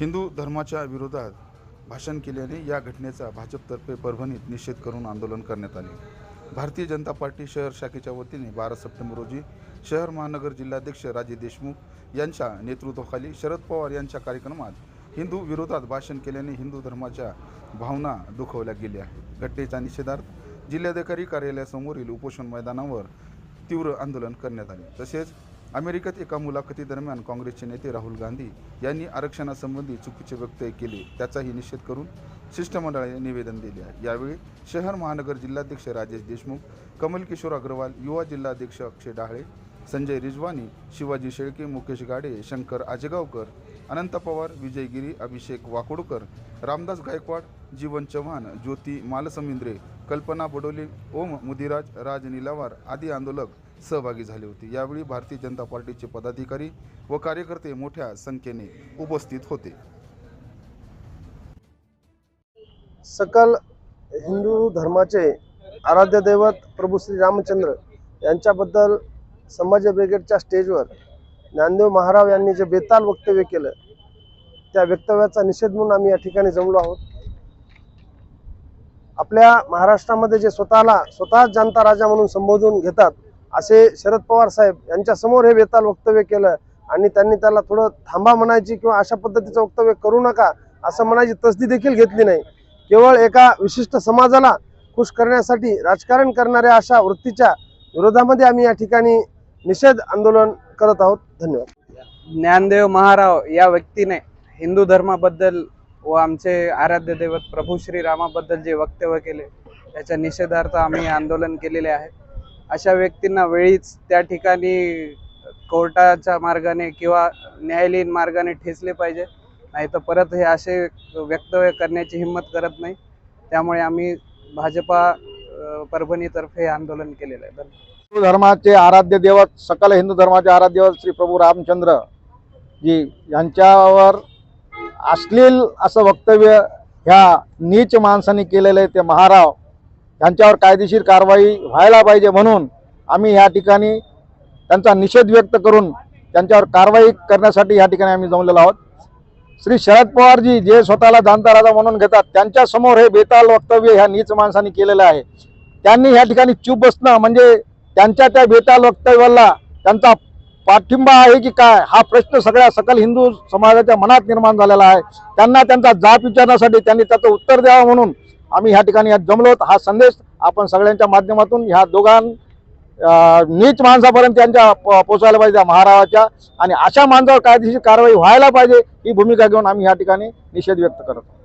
हिंदू धर्माच्या विरोधात भाषण केल्याने या घटनेचा भाजपतर्फे परभणीत निषेध करून आंदोलन करण्यात आले. भारतीय जनता पार्टी शहर शाखेच्या वतीने बारा सप्टेंबर रोजी शहर महानगर जिल्हाध्यक्ष राजे देशमुख यांच्या नेतृत्वाखाली शरद पवार यांच्या कार्यक्रमात हिंदू विरोधात भाषण केल्याने हिंदू धर्माच्या भावना दुखवल्या गेल्या. घटनेच्या निषेधार्थ जिल्हाधिकारी कार्यालयासमोरील उपोषण मैदानावर तीव्र आंदोलन करण्यात आले. तसेच अमेरिकेत एका मुलाखतीदरम्यान काँग्रेसचे नेते राहुल गांधी यांनी आरक्षणासंबंधी चुकीचे वक्तव्य केले त्याचाही निषेध करून शिष्टमंडळाने निवेदन दिले आहे. यावेळी शहर महानगर जिल्हाध्यक्ष राजेश देशमुख कमल किशोर अग्रवाल युवा जिल्हाध्यक्ष अक्षय डाहळे संजय रिजवानी शिवाजी शेळके मुकेश गाडे शंकर आजेगावकर अनंत पवार विजय गिरी अभिषेक वाकोडकर रामदास गायकवाड जीवन चव्हाण ज्योती मालसमिंद्रे कल्पना बडोले ओम मुदिराज राज निलावार आदी आंदोलक सहभागी झाले होते. यावेळी भारतीय जनता पार्टीचे पदाधिकारी व कार्यकर्ते मोठ्या संख्येने उपस्थित होते. सकल हिंदू धर्माचे आराध्य दैवत प्रभू श्री रामचंद्र यांच्याबद्दल संभाजी ब्रिगेडच्या स्टेजवर ज्ञानदेव महाराव यांनी जे बेताल वक्तव्य केलं त्या वक्तव्याचा निषेध म्हणून आम्ही या ठिकाणी जमलो आहोत. आपल्या महाराष्ट्रामध्ये जे स्वतःला स्वतः जनता राजा म्हणून संबोधून घेतात असे शरद पवार साहेब यांच्यासमोर हे बेताल वक्तव्य केलं आणि त्यांनी त्याला थोडं थांबा म्हणायची किंवा अशा पद्धतीचं वक्तव्य करू नका असं म्हणायची तसदी देखील घेतली नाही. केवळ एका विशिष्ट समाजाला खुश करण्यासाठी राजकारण करणाऱ्या अशा वृत्तीच्या विरोधामध्ये आम्ही या ठिकाणी निषेध आंदोलन करत आहोत. धन्यवाद. ज्ञानदेव महाराव या व्यक्तीने हिंदू धर्माबद्दल व आमचे आराध्य दैवत प्रभू श्री रामाबद्दल जे वक्तव्य केले त्याच्या निषेधार्थ आम्ही आंदोलन केलेले आहे. अशा व्यक्तींना वेळीच त्या ठिकाणी कोर्टाच्या मार्गाने किंवा न्यायालयीन मार्गाने ठेचले पाहिजे नाही तर परत हे असे वक्तव्य करण्याची हिंमत करत नाही. त्यामुळे आम्ही भाजपा परभणीतर्फे आंदोलन केलेलं आहे. हिंदू धर्माचे आराध्य देवत सकल हिंदू धर्माचे आराध्य देवत श्री प्रभू रामचंद्र जी यांच्यावर अश्लील असं वक्तव्य ह्या नीच माणसाने केलेलं आहे ते महाराव. यांच्यावर कायदेशीर कारवाई व्हायला पाहिजे म्हणून आम्ही या ठिकाणी त्यांचा निषेध व्यक्त करून त्यांच्यावर कारवाई करण्यासाठी या ठिकाणी आम्ही जमलेलो आहोत. श्री शरद पवारजी जे स्वतःला दांता राजा म्हणून घेतात त्यांच्यासमोर हे बेताल वक्तव्य ह्या नीच माणसाने केलेलं आहे. त्यांनी या ठिकाणी चूप बसणं म्हणजे त्यांच्या त्या बेताल वक्तव्याला त्यांचा पाठिंबा आहे की काय हा प्रश्न सगळ्या सकल हिंदू समाजाच्या मनात निर्माण झालेला आहे. त्यांना त्यांचा जाप विचारण्यासाठी त्यांनी त्याचं उत्तर द्यावं म्हणून आम्ही ह्या ठिकाणी जमलोत जमलो आहोत. हा संदेश आपण सगळ्यांच्या माध्यमातून ह्या दोघां नीच माणसापर्यंत त्यांच्या प- पोचायला पाहिजे महाराजाच्या. आणि अशा माणसावर कायदेशीर कारवाई व्हायला पाहिजे ही भूमिका घेऊन आम्ही ह्या ठिकाणी निषेध व्यक्त करत आहोत.